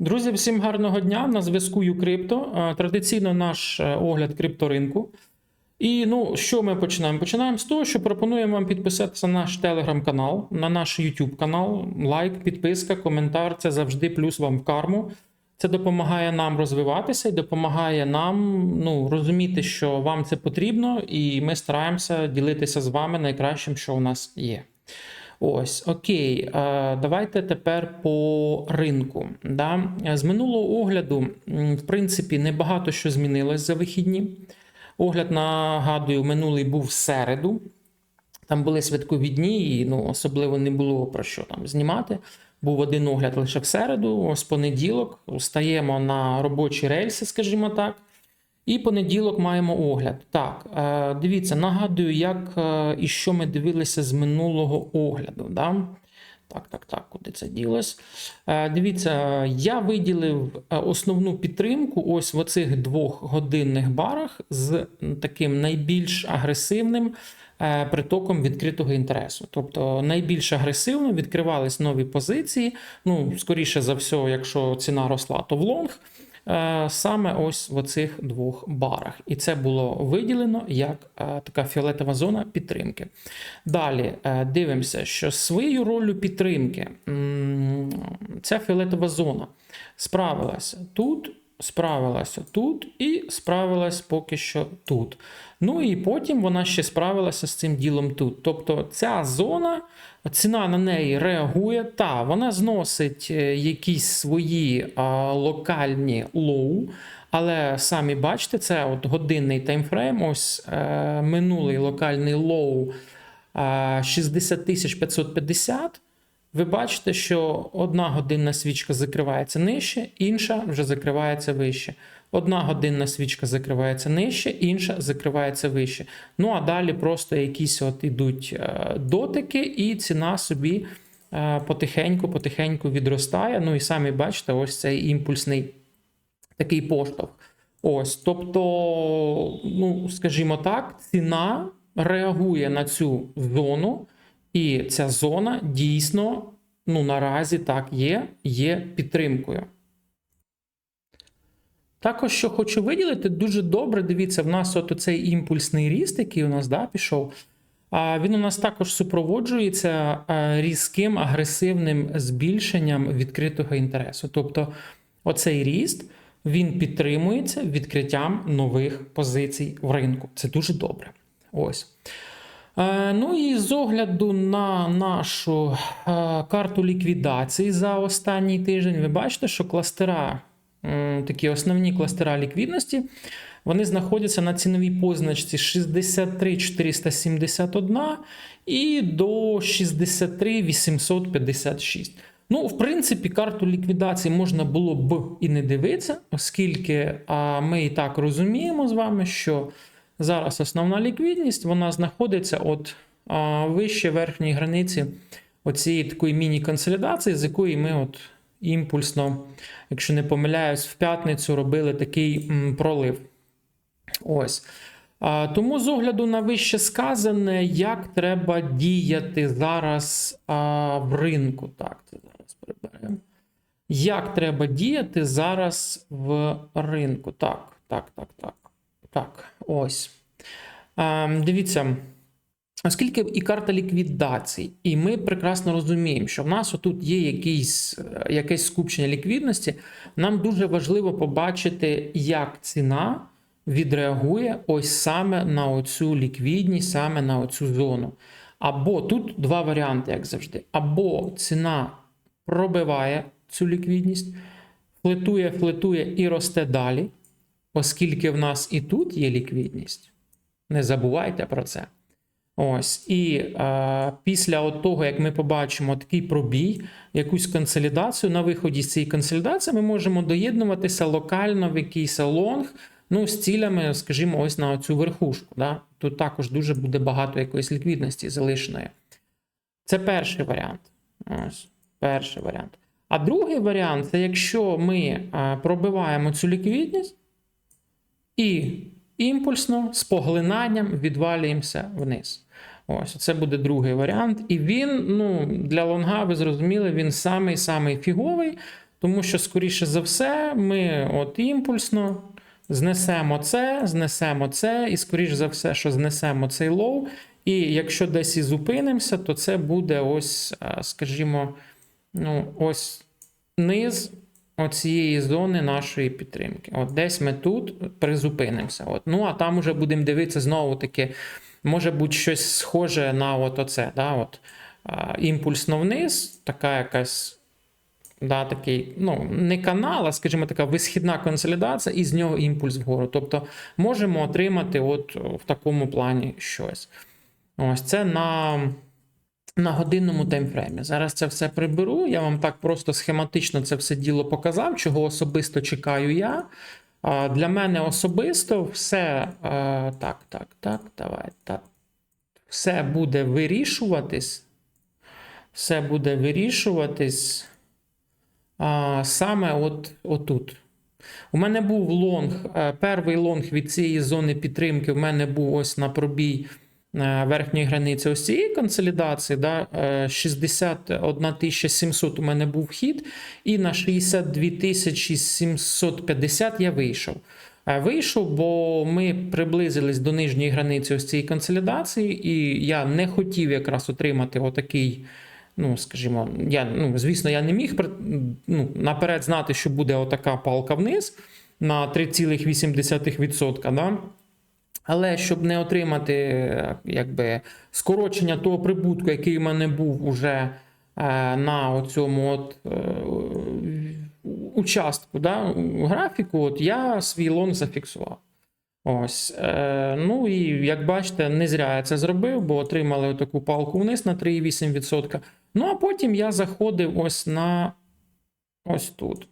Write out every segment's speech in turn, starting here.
Друзі, всім гарного дня! На зв'язку Юкрипто. Е, Традиційно наш е, огляд крипторинку. І ну, що ми починаємо? Починаємо з того, що пропонуємо вам підписатися на наш телеграм-канал, на наш YouTube канал. Лайк, підписка, коментар це завжди плюс вам в карму. Це допомагає нам розвиватися і допомагає нам ну, розуміти, що вам це потрібно, і ми стараємося ділитися з вами найкращим, що у нас є. Ось, окей, е, давайте тепер по ринку. Да? З минулого огляду, в принципі, небагато що змінилось за вихідні. Огляд, нагадую, минулий був в середу. Там були святкові дні, і ну, особливо не було про що там знімати. Був один огляд лише в середу, ось понеділок. Стаємо на робочі рельси, скажімо так. І понеділок маємо огляд. Так, е, дивіться, нагадую, як е, і що ми дивилися з минулого огляду. Да? Так, так, так, куди це ділось? Е, Дивіться, я виділив основну підтримку ось в оцих двох годинних барах з таким найбільш агресивним притоком відкритого інтересу. Тобто найбільш агресивно відкривались нові позиції. Ну, скоріше за все, якщо ціна росла, то в лонг. Е, Саме ось в оцих двох барах. І це було виділено як е, така фіолетова зона підтримки. Далі е, дивимося, що свою роль підтримки ця фіолетова зона справилася тут, справилася тут і справилась поки що тут. Ну і потім вона ще справилася з цим ділом тут. Тобто ця зона, ціна на неї реагує, та вона зносить е, якісь свої а, локальні лоу. Але самі бачите, це от годинний таймфрейм. Ось е, минулий локальний лоу е, 60 550. Ви бачите, що одна годинна свічка закривається нижче, інша вже закривається вище. Одна годинна свічка закривається нижче, інша закривається вище. Ну а далі просто якісь от ідуть е, дотики, і ціна собі потихеньку-потихеньку відростає. Ну і самі бачите, ось цей імпульсний такий поштовх. Ось, тобто, ну, скажімо так, ціна реагує на цю зону, і ця зона дійсно, ну, наразі так є, є підтримкою. Також, що хочу виділити, дуже добре, дивіться, в нас от цей імпульсний ріст, який у нас да, пішов. Він у нас також супроводжується е, різким агресивним збільшенням відкритого інтересу. Тобто, оцей ріст він підтримується відкриттям нових позицій в ринку. Це дуже добре. Ось. Е, Ну і з огляду на нашу е, карту ліквідації за останній тиждень, ви бачите, що кластера, такі основні кластера ліквідності, вони знаходяться на ціновій позначці 63 471 і до 63 856. Ну, в принципі, карту ліквідації можна було б і не дивитися, оскільки ми і так розуміємо з вами, що зараз основна ліквідність вона знаходиться от а, вище верхньої границі оцієї такої міні-консолідації, з якої ми от імпульсно, якщо не помиляюсь, в п'ятницю робили такий м, пролив. Ось. А, Тому з огляду на вище сказане, як треба діяти зараз а, в ринку. Так, це зараз приберемо. Як треба діяти зараз в ринку? Так, так, так, так. Так, ось. Дивіться. Оскільки і карта ліквідацій, і ми прекрасно розуміємо, що в нас отут є якийсь, е, якесь скупчення ліквідності, нам дуже важливо побачити, як ціна відреагує ось саме на оцю ліквідність, саме на оцю зону. Або тут два варіанти, як завжди. Або ціна пробиває цю ліквідність, флетує, флетує і росте далі, оскільки в нас і тут є ліквідність. Не забувайте про це. Ось, і е, після от того, як ми побачимо такий пробій, якусь консолідацію, на виході з цієї консолідації ми можемо доєднуватися локально в якийсь лонг, ну, з цілями, скажімо, ось на цю верхушку. Да? Тут також дуже буде багато якоїсь ліквідності залишеної. Це перший варіант. Ось, перший варіант. А другий варіант це якщо ми пробиваємо цю ліквідність і імпульсно з поглинанням відвалюємося вниз. Ось, це буде другий варіант. І він, ну, для лонга, ви зрозуміли, він самий-самий фіговий, тому що, скоріше за все, ми от імпульсно знесемо це, знесемо це, і скоріше за все, що знесемо цей лоу. І якщо десь і зупинимося, то це буде ось, скажімо, ну, ось низ оцієї зони нашої підтримки. От десь ми тут призупинимося. От. Ну, а там уже будемо дивитися знову таки, може бути щось схоже на от оце. Да? От, а, імпульсно вниз, така якась. Да, такий, ну, не канал, а, скажімо, така висхідна консолідація, і з нього імпульс вгору. Тобто можемо отримати от в такому плані щось. Ось це на, на годинному таймфреймі. Зараз це все приберу. Я вам так просто схематично це все діло показав, чого особисто чекаю я. Для мене особисто все так, так, так, давай, так. Все буде вирішуватись. Все буде вирішуватись саме от, отут. У мене був лонг, е, перший лонг від цієї зони підтримки. У мене був ось на пробій верхньої границі ось цієї консолідації. Да, е, 61 700 у мене був вхід, і на 62 750 я вийшов. Е, Вийшов, бо ми приблизились до нижньої границі ось цієї консолідації, і я не хотів якраз отримати отакий. Ну, скажімо, я, ну, звісно, я не міг ну, наперед знати, що буде отака палка вниз на 3,8%. Да? Але щоб не отримати е, якби, скорочення того прибутку, який у мене був уже е, на цьому от, е, участку да, графіку, от я свій лонг зафіксував. Ось. Ну і як бачите, не зря я це зробив, бо отримали таку палку вниз на 3,8%. Ну а потім я заходив ось на ось тут.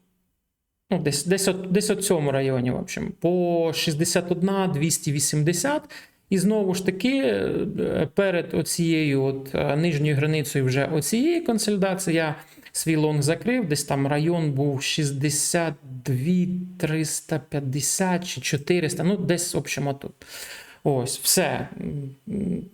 Ну, десь, десь, от, десь от цьому районі, в общем, по 61, 280. І знову ж таки, е, перед оцією от е, нижньою границею вже оцієї консолідації я свій лонг закрив. Десь там район був 62, 350 чи 400, ну десь, в общем, отут. Ось, все.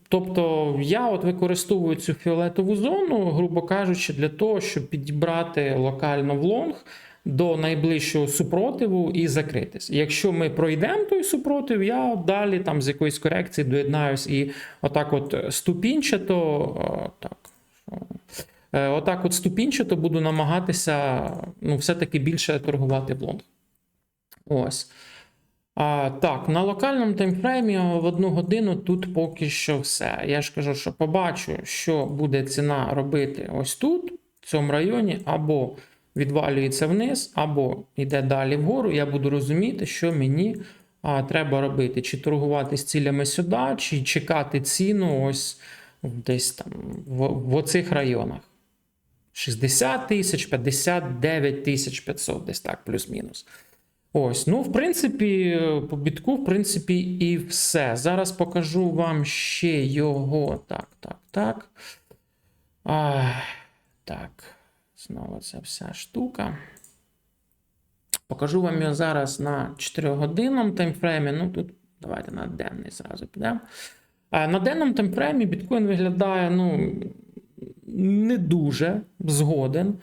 Тобто я от використовую цю фіолетову зону, грубо кажучи, для того, щоб підібрати локально в лонг до найближчого супротиву і закритись. Якщо ми пройдемо той супротив, я далі там з якоїсь корекції доєднаюсь і отак от ступінчато, так, що, е, отак от ступінчато буду намагатися ну, все-таки більше торгувати в лонг. Ось. А, так, на локальному таймфреймі в одну годину тут поки що все. Я ж кажу, що побачу, що буде ціна робити ось тут, в цьому районі, або відвалюється вниз, або йде далі вгору. Я буду розуміти, що мені а, треба робити: чи торгувати з цілями сюди, чи чекати ціну ось десь там в, в оцих районах. 60 тисяч, 59 тисяч 500, десь так, плюс-мінус. Ось, ну, в принципі, по бітку, в принципі, і все. Зараз покажу вам ще його. Так, так, так. А, так. Знову ця вся штука. Покажу вам його зараз на 4-годинному таймфреймі. Ну, тут давайте на денний зразу підемо. На денному таймфреймі біткоін виглядає, ну, не дуже згоден.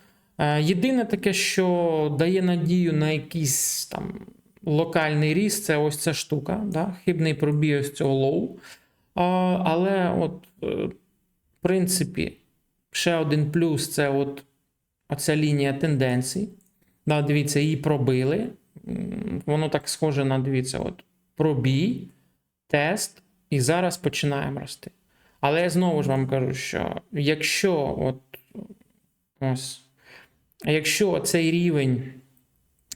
Єдине таке, що дає надію на якийсь там локальний ріст, це ось ця штука, да? хибний пробій ось цього лоу. Але, от, е, в принципі, ще один плюс це от оця лінія тенденцій. Да, дивіться, її пробили. Воно так схоже на дивіться, от пробій, тест, і зараз починаємо рости. Але я знову ж вам кажу, що якщо от ось. Якщо цей рівень,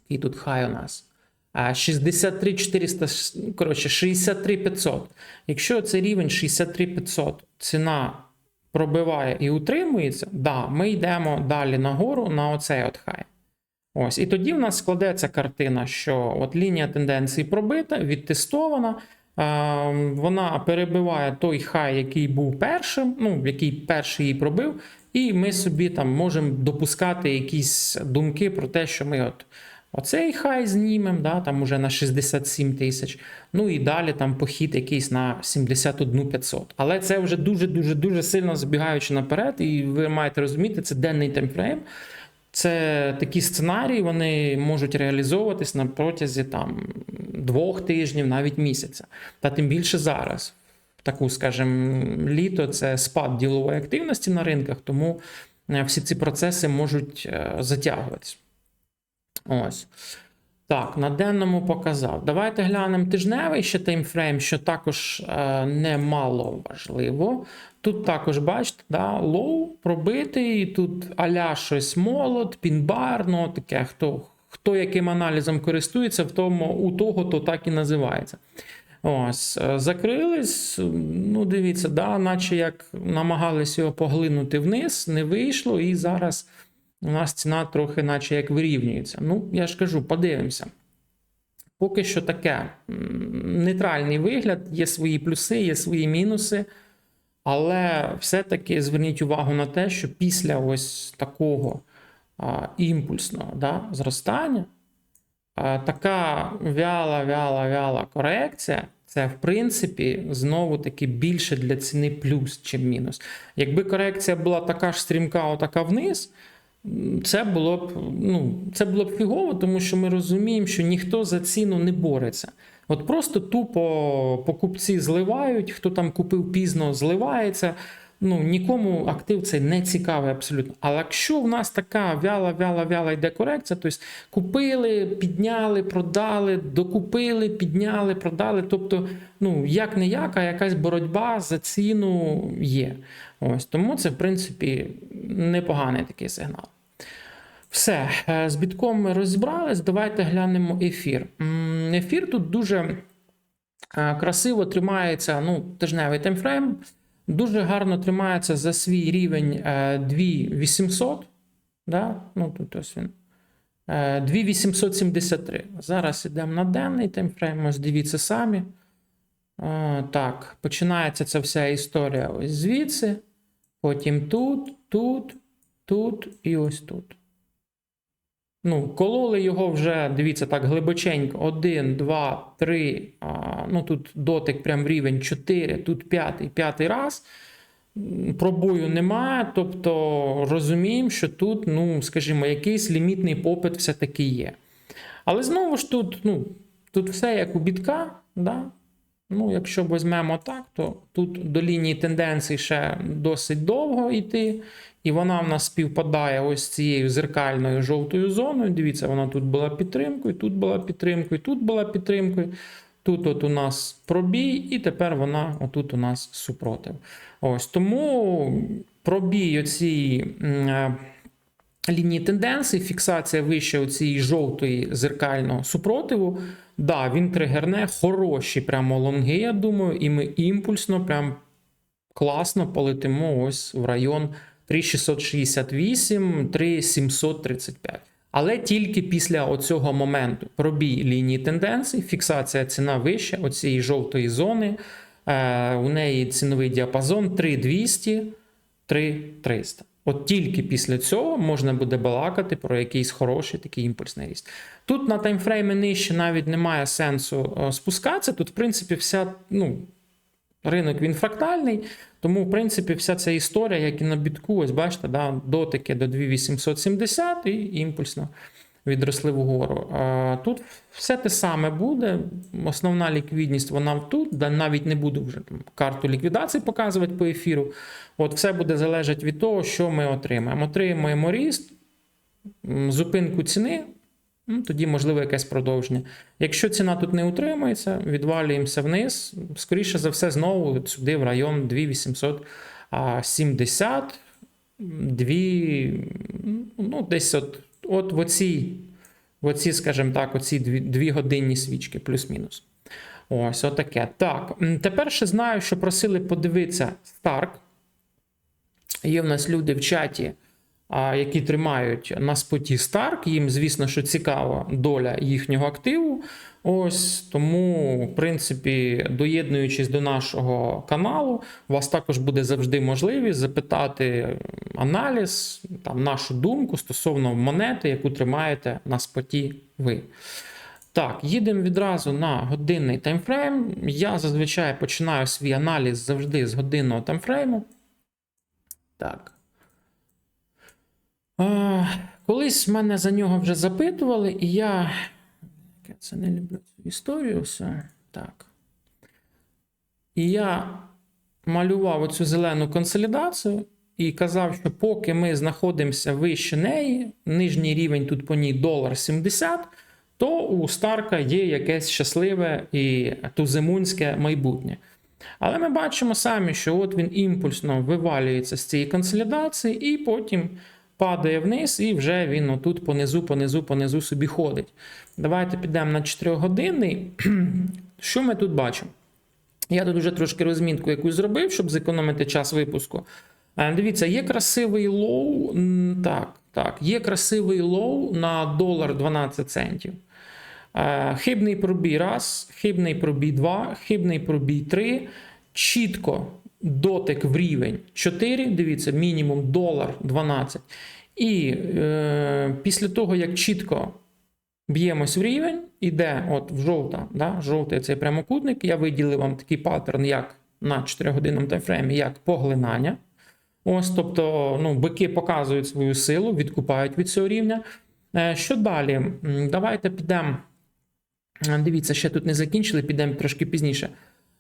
і тут хай у нас, а, 63 400, ну, коротше, 63 500. Якщо цей рівень 63 500 ціна пробиває і утримується, да, ми йдемо далі нагору на оцей от хай. Ось, і тоді в нас складеться картина, що от лінія тенденції пробита, відтестована. е, Вона перебиває той хай, який був першим, ну, який перший її пробив, і ми собі там можемо допускати якісь думки про те, що ми от оцей хай знімемо, да, там уже на 67 тисяч. Ну і далі там похід якийсь на 71 500. Але це вже дуже дуже сильно забігаючи наперед, і ви маєте розуміти, це денний таймфрейм. Це такі сценарії, вони можуть реалізовуватись на протязі там двох тижнів, навіть місяця. Та тим більше зараз. Таку, скажімо, літо це спад ділової активності на ринках, тому е, всі ці процеси можуть е, затягуватися. Ось. Так, на денному показав. Давайте глянемо тижневий ще таймфрейм, що також е, немало важливо. Тут також, бачите, да, лоу пробитий, тут аля щось молот, пінбар, ну таке, хто, хто яким аналізом користується, в тому, у того то так і називається. Ось, е, закрились. Ну, дивіться, да, наче як намагались його поглинути вниз, не вийшло, і зараз у нас ціна трохи, наче як вирівнюється. Ну, я ж кажу, подивимося. Поки що таке нейтральний вигляд, є свої плюси, є свої мінуси. Але все-таки зверніть увагу на те, що після ось такого а, імпульсного да, зростання, а, така вяла, вяла, вяла корекція, це в принципі знову таки більше для ціни плюс, чим мінус. Якби корекція була така ж стрімка, отака вниз. Це було б ну, це було б фігово, тому що ми розуміємо, що ніхто за ціну не бореться. От просто тупо покупці зливають, хто там купив пізно, зливається. Ну, нікому актив цей не цікавий абсолютно. Але якщо в нас така вяла, вяла, вяла йде корекція, тобто купили, підняли, продали, докупили, підняли, продали. Тобто, ну як не як, а якась боротьба за ціну є. Ось тому це, в принципі, непоганий такий сигнал. Все, е, з бітком ми розібрались. Давайте глянемо ефір. Ефір тут дуже е, красиво тримається, ну, тижневий таймфрейм, дуже гарно тримається за свій рівень е, 2800. Да? Ну, тут ось він. Е, 2873. Зараз йдемо на денний таймфрейм, ось дивіться самі. Е, Так, починається ця вся історія ось звідси. Потім тут, тут, тут і ось тут. Ну, кололи його вже, дивіться, так глибоченько. Один, два, три. А, ну тут дотик прям рівень 4, тут п'ятий, п'ятий раз. Пробою немає. Тобто розуміємо, що тут, ну, скажімо, якийсь лімітний попит все-таки є. Але знову ж тут, ну, тут все як у бітка. Да? Ну, якщо візьмемо так, то тут до лінії тенденцій ще досить довго йти. І вона в нас співпадає ось з цією зеркальною жовтою зоною. Дивіться, вона тут була підтримкою, тут була підтримкою, тут була підтримкою. Тут от у нас пробій, і тепер вона отут у нас супротив. Ось тому пробій оцієї е, лінії тенденції, фіксація вище цієї жовтої зеркального супротиву. Да, він тригерне, хороші прямо лонги, я думаю, і ми імпульсно, прям класно полетимо ось в район 3668, 3735. Але тільки після оцього моменту пробій лінії тенденцій, фіксація ціна вища, оцієї жовтої зони. Е, у неї ціновий діапазон 3200, 3300. От тільки після цього можна буде балакати про якийсь хороший такий імпульсний ріст. Тут на таймфрейми нижче навіть немає сенсу е, спускатися. Тут, в принципі, вся ну, ринок він фрактальний, тому, в принципі, вся ця історія, як і на бітку, ось бачите, да, дотики до 2870 і імпульсно відросли вгору. Тут все те саме буде. Основна ліквідність вона тут, навіть не буду вже там карту ліквідації показувати по ефіру. От все буде залежати від того, що ми отримаємо. Отримаємо ріст, зупинку ціни. Ну, тоді, можливо, якесь продовження. Якщо ціна тут не утримується, відвалюємося вниз. Скоріше за все, знову сюди в район 2870, 2, ну, десь от, от в оці, в оці, скажімо так, оці дві, дві годинні свічки, плюс-мінус. Ось, отаке. Так, тепер ще знаю, що просили подивитися Старк. Є в нас люди в чаті, які тримають на споті Старк. Їм, звісно, що цікава доля їхнього активу. Ось тому, в принципі, доєднуючись до нашого каналу, у вас також буде завжди можливість запитати аналіз, там, нашу думку стосовно монети, яку тримаєте на споті ви. Так, їдемо відразу на годинний таймфрейм. Я зазвичай починаю свій аналіз завжди з годинного таймфрейму. Так. А, колись мене за нього вже запитували, і я. Це не люблю цю історію. Все. Так. І я малював оцю зелену консолідацію і казав, що поки ми знаходимося вище неї, нижній рівень тут по ній долар 70, то у Старка є якесь щасливе і туземунське майбутнє. Але ми бачимо самі, що от він імпульсно вивалюється з цієї консолідації, і потім падає вниз, і вже він отут понизу, понизу, понизу собі ходить. Давайте підемо на 4 годинний. Що ми тут бачимо? Я тут вже трошки розмітку якусь зробив, щоб зекономити час випуску. Е, Дивіться, є красивий лоу. Так, так, є красивий лоу на долар 12 центів. Е, Хибний пробій раз, хибний пробій 2, хибний пробій 3. Чітко дотик в рівень 4. Дивіться, мінімум долар 12. І е, після того, як чітко б'ємось в рівень, іде от в жовта, да, жовтий цей прямокутник. Я виділив вам такий паттерн, як на 4 годинному таймфреймі, як поглинання. Ось, тобто, ну, бики показують свою силу, відкупають від цього рівня. Е, Що далі? Давайте підемо. Дивіться, ще тут не закінчили, підемо трошки пізніше.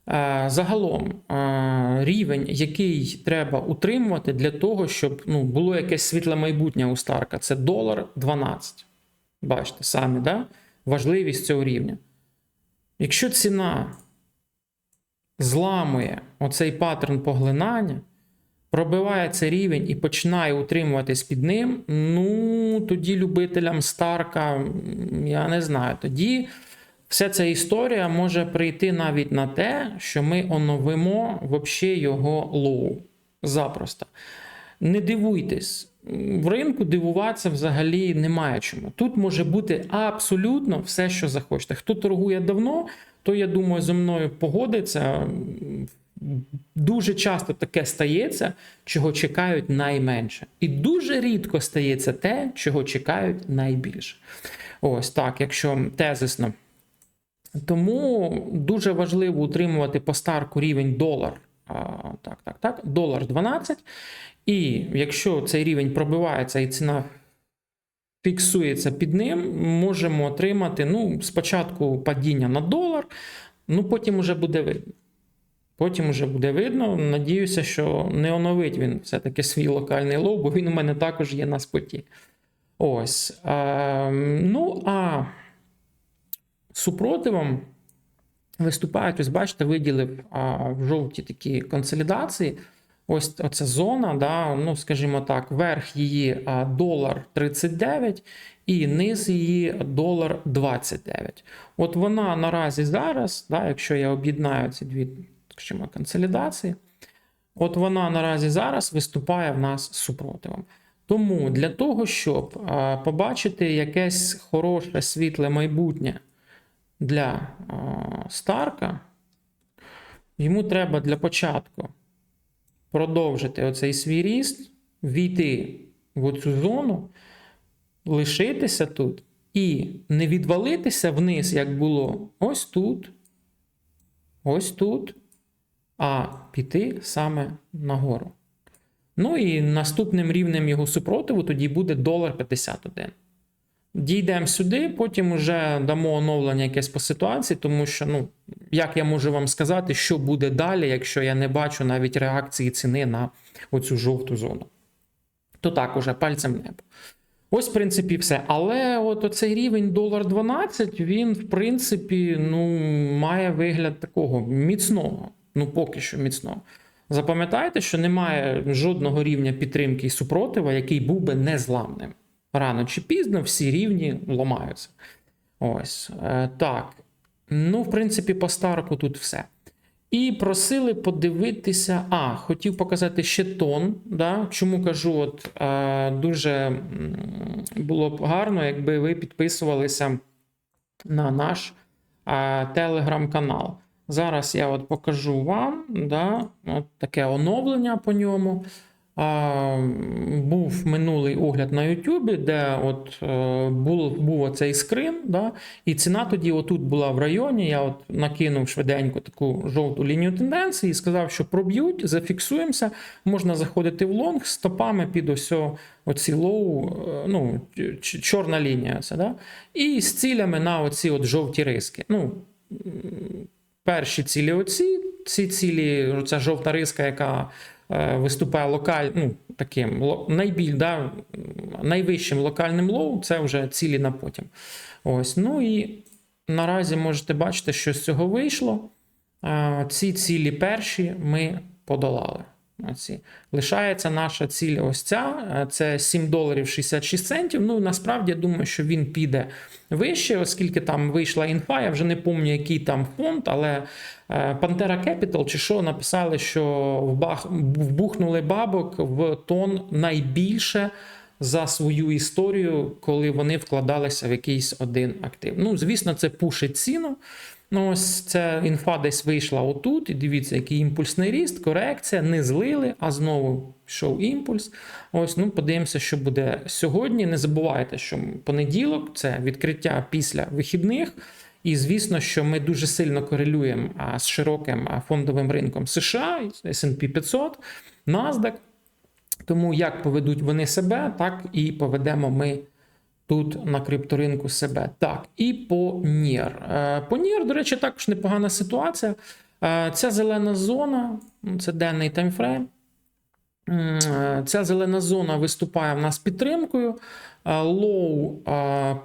Е, Загалом е, рівень, який треба утримувати для того, щоб ну, було якесь світле майбутнє у Старка, це долар 12. Бачите, самі, да? важливість цього рівня. Якщо ціна зламує оцей паттерн поглинання, пробиває цей рівень і починає утримуватись під ним, ну тоді любителям Старка, я не знаю, тоді вся ця історія може прийти навіть на те, що ми оновимо вообще його лоу. Запросто. Не дивуйтесь, в ринку дивуватися взагалі немає чому. Тут може бути абсолютно все, що захочете. Хто торгує давно, то я думаю, зі мною погодиться. Дуже часто таке стається, чого чекають найменше. І дуже рідко стається те, чого чекають найбільше. Ось так, якщо тезисно. Тому дуже важливо утримувати по старку рівень долар. Так, так, так, долар 12. І якщо цей рівень пробивається і ціна фіксується під ним, можемо отримати ну, спочатку падіння на долар, ну потім вже буде видно. Потім вже буде видно. Надіюся, що не оновить він все-таки свій локальний лоу, бо він у мене також є на споті. Ось. Е, ну, а супротивом виступають, ось бачите, виділив а, в жовті такі консолідації. Ось оця зона, да, ну, скажімо так, верх її долар 39 і низ її долар 29. От вона наразі зараз, да, якщо я об'єднаю ці дві скажімо, консолідації, от вона наразі зараз виступає в нас супротивом. Тому для того, щоб побачити якесь хороше світле майбутнє для Старка, йому треба для початку продовжити оцей свій ріст, війти в оцю зону, лишитися тут і не відвалитися вниз, як було ось тут, ось тут, а піти саме нагору. Ну і наступним рівнем його супротиву тоді буде долар 51. Дійдемо сюди, потім вже дамо оновлення якесь по ситуації, тому що, ну, як я можу вам сказати, що буде далі, якщо я не бачу навіть реакції ціни на оцю жовту зону. То так, уже пальцем небо. Ось, в принципі, все. Але от оцей рівень долар 12, він, в принципі, ну, має вигляд такого міцного. Ну, поки що міцного. Запам'ятайте, що немає жодного рівня підтримки і супротива, який був би незламним. Рано чи пізно всі рівні ламаються. Ось. Е, так. Ну, в принципі, по старку тут все. І просили подивитися. А, хотів показати ще тон. Да? Чому кажу, от е, дуже було б гарно, якби ви підписувалися на наш е, телеграм-канал. Зараз я от покажу вам да, от таке оновлення по ньому. Був минулий огляд на Ютубі, де от е, був, був оцей скрин, да, і ціна тоді отут була в районі. Я от накинув швиденько таку жовту лінію тенденції і сказав, що проб'ють, зафіксуємося. Можна заходити в лонг стопами під ось оці лоу, е, ну, чорна лінія. Це, да? І з цілями на оці от жовті риски. Ну, перші цілі оці, ці цілі, ця жовта риска, яка виступає локаль, ну, таким найбіль, да, найвищим локальним лоу, це вже цілі на потім. Ось. Ну і наразі можете бачити, що з цього вийшло. Е, Ці цілі перші ми подолали. Оці. Лишається наша ціль ось ця, е, це 7 доларів 66 центів. Ну, насправді, я думаю, що він піде вище, оскільки там вийшла інфа. Я вже не пам'ятаю, який там фонд, але Pantera Capital чи що написали, що вбухнули бабок в тон найбільше за свою історію, коли вони вкладалися в якийсь один актив. Ну, звісно, це пушить ціну. Ну, ось ця інфа десь вийшла отут, і дивіться, який імпульсний ріст, корекція, не злили, а знову йшов імпульс. Ось, ну, подивимося, що буде сьогодні. Не забувайте, що понеділок це відкриття після вихідних. І звісно, що ми дуже сильно корелюємо з широким фондовим ринком США, S&P 500, NASDAQ. Тому як поведуть вони себе, так і поведемо ми тут на крипторинку себе. Так, і по NIR. Е, По NIR, до речі, також непогана ситуація. Е, Ця зелена зона, це денний таймфрейм. Е, Ця зелена зона виступає в нас підтримкою. Лоу е,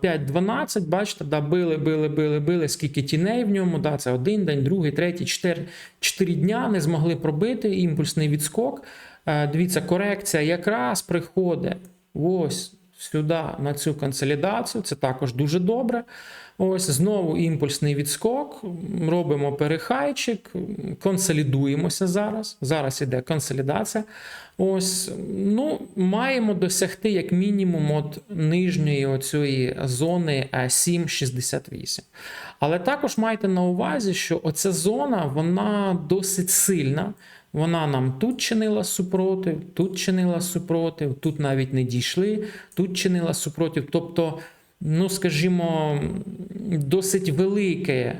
5.12, бачите, да, били, били, били, били, скільки тіней в ньому. Да, це один день, другий, третій, чотири, чотири дня не змогли пробити імпульсний відскок. Дивіться, корекція якраз приходить ось сюди на цю консолідацію. Це також дуже добре. Ось знову імпульсний відскок. Робимо перехайчик, консолідуємося зараз. Зараз іде консолідація. Ось, ну, маємо досягти як мінімум от нижньої оцієї зони е, 7,68. Але також майте на увазі, що оця зона вона досить сильна. Вона нам тут чинила супротив, тут чинила супротив, тут навіть не дійшли, тут чинила супротив. Тобто, ну скажімо, досить велике,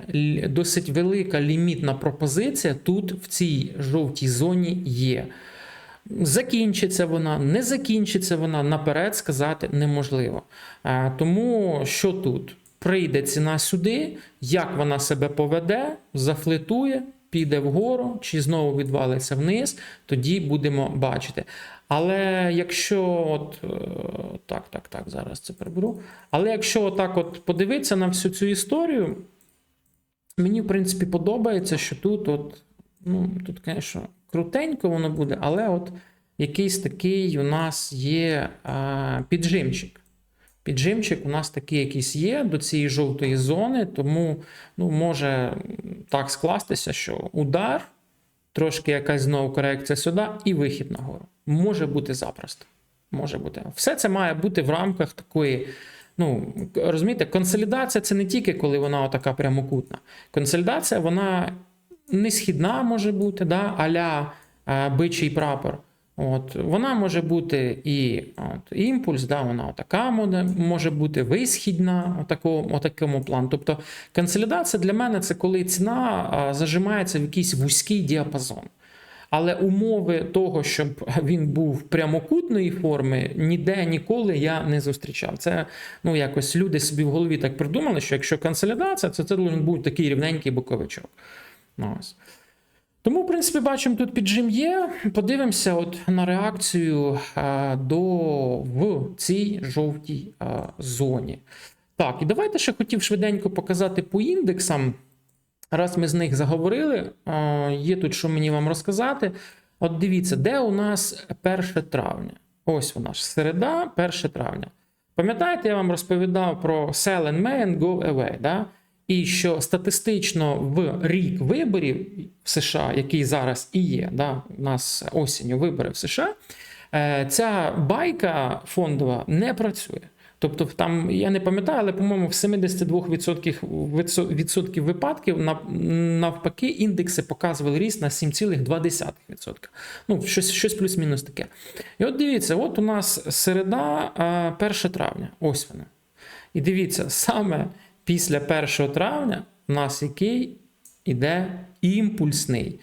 досить велика лімітна пропозиція тут в цій жовтій зоні є. Закінчиться вона, не закінчиться вона, наперед сказати неможливо. Е, Тому що тут? Прийде ціна сюди, як вона себе поведе, зафлетує, піде вгору, чи знову відвалиться вниз, тоді будемо бачити. Але якщо от, е, так, так, так, зараз це приберу. Але якщо отак от подивитися на всю цю історію, мені, в принципі, подобається, що тут, от, ну, тут, звісно, крутенько воно буде, але от якийсь такий у нас є а, піджимчик. Піджимчик у нас такий якийсь є до цієї жовтої зони, тому ну, може так скластися, що удар, трошки якась знову корекція сюди і вихід нагору. Може бути запросто. Може бути. Все це має бути в рамках такої. Ну, розумієте, консолідація це не тільки коли вона така прямокутна. Консолідація, вона не східна може бути, да, а-ля е, бичий прапор. От, вона може бути і от, імпульс, да, вона така може, бути висхідна, отакому, отакому плану. Тобто консолідація для мене це коли ціна зажимається в якийсь вузький діапазон. Але умови того, щоб він був прямокутної форми, ніде ніколи я не зустрічав. Це ну якось люди собі в голові так придумали, що якщо консолідація, це це должен такий рівненький боковичок. Ну, ось. Тому, в принципі, бачимо, тут піджим є. Подивимося от на реакцію е, до в цій жовтій е, зоні. Так, і давайте ще хотів швиденько показати по індексам. Раз ми з них заговорили, е, є тут що мені вам розказати. От дивіться, де у нас 1 травня? Ось вона ж середа, 1 травня. Пам'ятаєте, я вам розповідав про sell in May and go away, да? І що статистично в рік виборів в США, який зараз і є, да? у нас осінню вибори в США, е, ця байка фондова не працює. Тобто, там я не пам'ятаю, але по-моєму в 72% відсотків випадків навпаки індекси показували ріст на 7,2%. Ну, щось, щось плюс-мінус таке. І от дивіться, от у нас середа, 1 травня. Ось вона. І дивіться, саме після 1 травня у нас який іде імпульсний.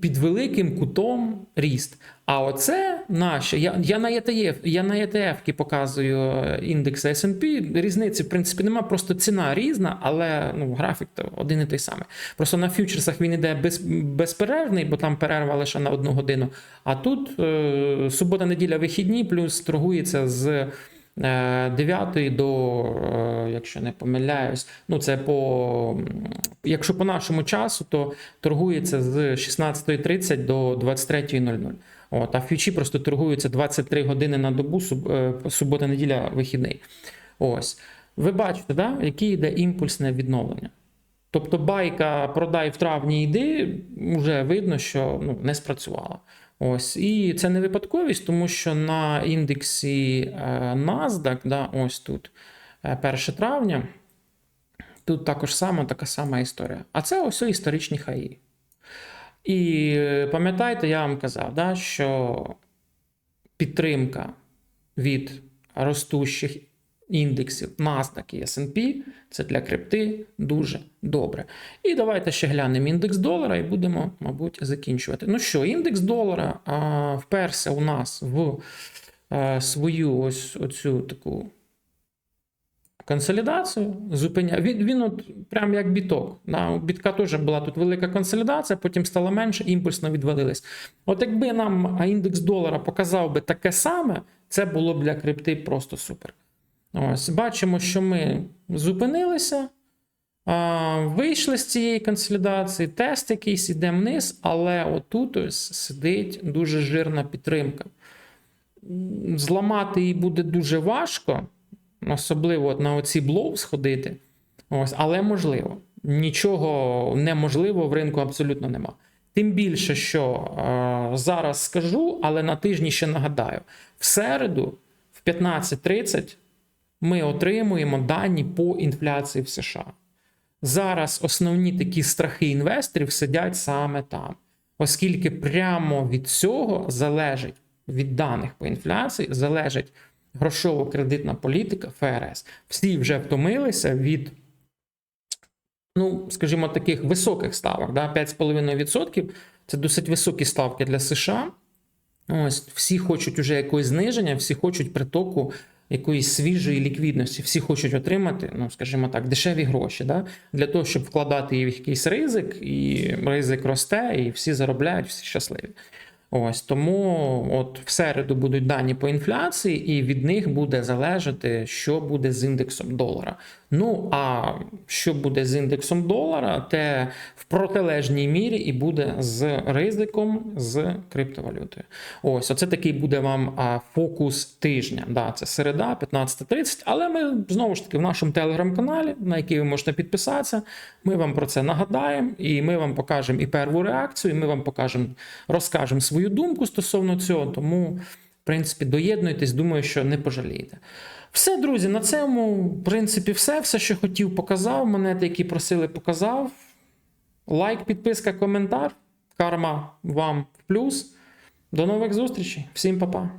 Під великим кутом ріст. А оце наше. Я, я на ETF, я на ETF показую е, індекс SP. Різниці, в принципі, нема, просто ціна різна, але ну, графік то один і той самий. Просто на фьючерсах він іде без, безперервний, бо там перерва лише на одну годину. А тут е, субота, неділя, вихідні, плюс торгується з. 9 до, е, якщо не помиляюсь, ну це по якщо по нашому часу, то торгується з 16.30 до 23.00. От, а фьючі просто торгуються 23 години на добу, е, субота, неділя, вихідний. Ось. Ви бачите, да, яке йде імпульсне відновлення. Тобто байка продай в травні йди, вже видно, що ну, не спрацювала. Ось. І це не випадковість, тому що на індексі е, NASDAQ, да, ось тут, е, 1 травня, тут також сама така сама історія. А це ось історичні хаї. І е, пам'ятаєте, я вам казав, да, що підтримка від ростущих індексів NASDAQ і S&P – це для крипти дуже добре. І давайте ще глянемо індекс долара і будемо, мабуть, закінчувати. Ну що, індекс долара а, вперся у нас в а, свою ось оцю таку консолідацію. Зупиня... Він, він от прям як біток. У бітка теж була тут велика консолідація, потім стало менше, імпульсно відвалились. От якби нам індекс долара показав би таке саме, це було б для крипти просто супер. Ось, бачимо, що ми зупинилися, вийшли з цієї консолідації, тест якийсь іде вниз, але отут ось сидить дуже жирна підтримка. Зламати її буде дуже важко, особливо от на оці блоу сходити. Ось, але можливо. Нічого неможливого в ринку абсолютно нема. Тим більше, що е, зараз скажу, але на тижні ще нагадаю: в середу, в 15.30 ми отримуємо дані по інфляції в США. Зараз основні такі страхи інвесторів сидять саме там, оскільки прямо від цього залежить від даних по інфляції, залежить грошово-кредитна політика ФРС. Всі вже втомилися від, ну, скажімо, таких високих ставок. Да? 5,5% це досить високі ставки для США. Ось всі хочуть уже якогось зниження, всі хочуть притоку якоїсь свіжої ліквідності. Всі хочуть отримати, ну скажімо так, дешеві гроші, да? для того, щоб вкладати в якийсь ризик, і ризик росте, і всі заробляють, всі щасливі. Ось тому, от в середу будуть дані по інфляції, і від них буде залежати, що буде з індексом долара. Ну а що буде з індексом долара, те в протилежній мірі і буде з ризиком з криптовалютою. Ось, оце такий буде вам фокус тижня. Да, це середа, 15.30. Але ми знову ж таки в нашому телеграм-каналі, на який ви можете підписатися. Ми вам про це нагадаємо, і ми вам покажемо і перву реакцію, і ми вам покажемо, розкажемо свою думку стосовно цього. Тому, в принципі, доєднуйтесь, думаю, що не пожалієте. Все, друзі, на цьому, в принципі, все. Все, що хотів, показав. Монети, які просили, показав. Лайк, підписка, коментар. Карма вам в плюс. До нових зустрічей. Всім па-па.